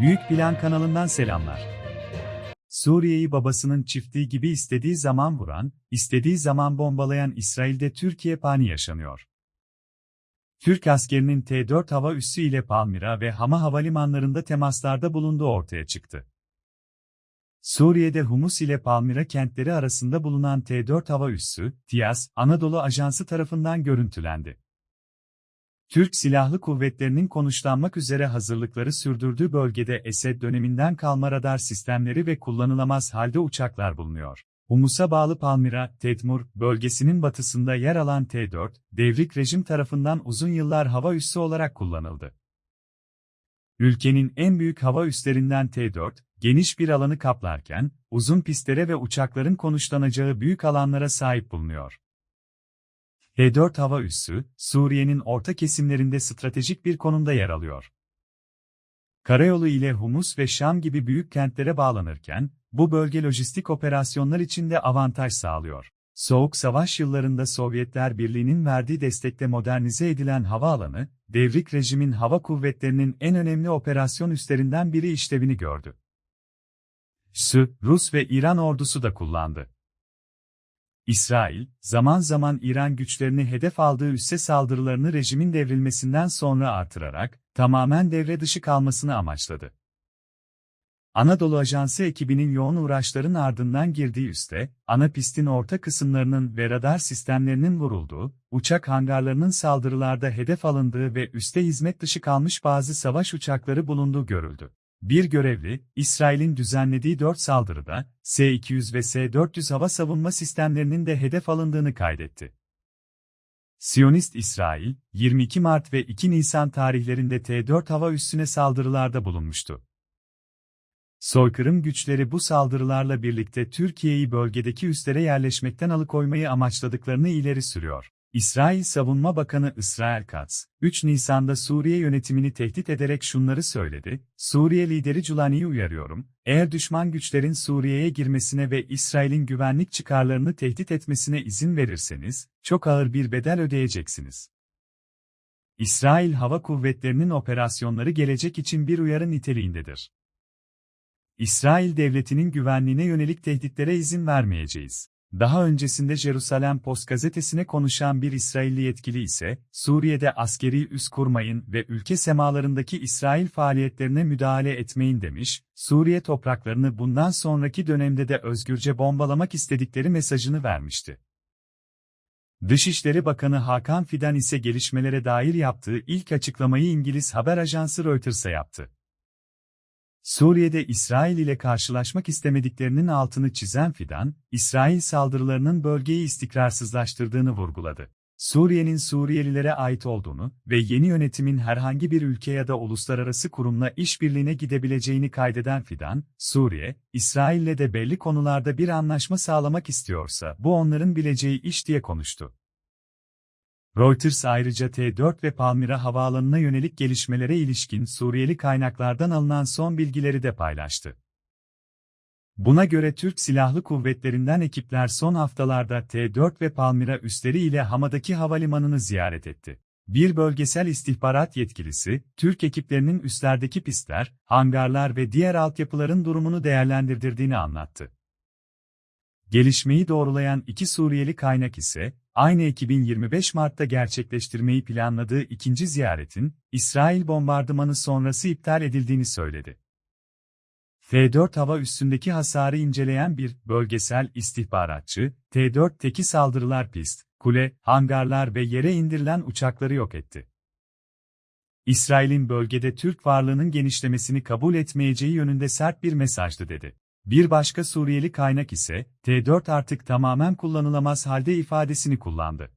Büyük Plan kanalından selamlar. Suriye'yi babasının çiftliği gibi istediği zaman vuran, istediği zaman bombalayan İsrail'de Türkiye pani yaşanıyor. Türk askerinin T-4 hava üssü ile Palmira ve Hama havalimanlarında temaslarda bulunduğu ortaya çıktı. Suriye'de Humus ile Palmira kentleri arasında bulunan T-4 hava üssü, TİAS, Anadolu Ajansı tarafından görüntülendi. Türk Silahlı Kuvvetleri'nin konuşlanmak üzere hazırlıkları sürdürdüğü bölgede Esed döneminden kalma radar sistemleri ve kullanılamaz halde uçaklar bulunuyor. Humus'a bağlı Palmira, Tedmur, bölgesinin batısında yer alan T-4, devrik rejim tarafından uzun yıllar hava üssü olarak kullanıldı. Ülkenin en büyük hava üslerinden T-4, geniş bir alanı kaplarken, uzun pistlere ve uçakların konuşlanacağı büyük alanlara sahip bulunuyor. T-4 hava üssü, Suriye'nin orta kesimlerinde stratejik bir konumda yer alıyor. Karayolu ile Humus ve Şam gibi büyük kentlere bağlanırken, bu bölge lojistik operasyonlar için de avantaj sağlıyor. Soğuk Savaş yıllarında Sovyetler Birliği'nin verdiği destekle modernize edilen havaalanı, devrik rejimin hava kuvvetlerinin en önemli operasyon üslerinden biri işlevini gördü. Sü, Rus ve İran ordusu da kullandı. İsrail, zaman zaman İran güçlerini hedef aldığı üsse saldırılarını rejimin devrilmesinden sonra artırarak, tamamen devre dışı kalmasını amaçladı. Anadolu Ajansı ekibinin yoğun uğraşların ardından girdiği üste, ana pistin orta kısımlarının ve radar sistemlerinin vurulduğu, uçak hangarlarının saldırılarda hedef alındığı ve üste hizmet dışı kalmış bazı savaş uçakları bulunduğu görüldü. Bir görevli, İsrail'in düzenlediği 4 saldırıda, S-200 ve S-400 hava savunma sistemlerinin de hedef alındığını kaydetti. Siyonist İsrail, 22 Mart ve 2 Nisan tarihlerinde T-4 hava üssüne saldırılarda bulunmuştu. Soykırım güçleri bu saldırılarla birlikte Türkiye'yi bölgedeki üslere yerleşmekten alıkoymayı amaçladıklarını ileri sürüyor. İsrail Savunma Bakanı İsrail Katz, 3 Nisan'da Suriye yönetimini tehdit ederek şunları söyledi, Suriye lideri Culani'yi uyarıyorum, eğer düşman güçlerin Suriye'ye girmesine ve İsrail'in güvenlik çıkarlarını tehdit etmesine izin verirseniz, çok ağır bir bedel ödeyeceksiniz. İsrail Hava Kuvvetleri'nin operasyonları gelecek için bir uyarı niteliğindedir. İsrail devletinin güvenliğine yönelik tehditlere izin vermeyeceğiz. Daha öncesinde Jerusalem Post gazetesine konuşan bir İsrailli yetkili ise, Suriye'de askeri üs kurmayın ve ülke semalarındaki İsrail faaliyetlerine müdahale etmeyin demiş, Suriye topraklarını bundan sonraki dönemde de özgürce bombalamak istedikleri mesajını vermişti. Dışişleri Bakanı Hakan Fidan ise gelişmelere dair yaptığı ilk açıklamayı İngiliz haber ajansı Reuters'a yaptı. Suriye'de İsrail ile karşılaşmak istemediklerinin altını çizen Fidan, İsrail saldırılarının bölgeyi istikrarsızlaştırdığını vurguladı. Suriye'nin Suriyelilere ait olduğunu ve yeni yönetimin herhangi bir ülke ya da uluslararası kurumla işbirliğine gidebileceğini kaydeden Fidan, Suriye, İsrail'le de belli konularda bir anlaşma sağlamak istiyorsa bu onların bileceği iş diye konuştu. Reuters ayrıca T-4 ve Palmira havaalanına yönelik gelişmelere ilişkin Suriyeli kaynaklardan alınan son bilgileri de paylaştı. Buna göre Türk Silahlı Kuvvetlerinden ekipler son haftalarda T-4 ve Palmira üsleri ile Hama'daki havalimanını ziyaret etti. Bir bölgesel istihbarat yetkilisi, Türk ekiplerinin üstlerdeki pistler, hangarlar ve diğer altyapıların durumunu değerlendirdiğini anlattı. Gelişmeyi doğrulayan iki Suriyeli kaynak ise, aynı ekibin 25 Mart'ta gerçekleştirmeyi planladığı ikinci ziyaretin, İsrail bombardımanı sonrası iptal edildiğini söyledi. F-4 hava üstündeki hasarı inceleyen bir bölgesel istihbaratçı, T-4'teki saldırılar pist, kule, hangarlar ve yere indirilen uçakları yok etti. İsrail'in bölgede Türk varlığının genişlemesini kabul etmeyeceği yönünde sert bir mesajdı dedi. Bir başka Suriyeli kaynak ise, T-4 artık tamamen kullanılamaz halde ifadesini kullandı.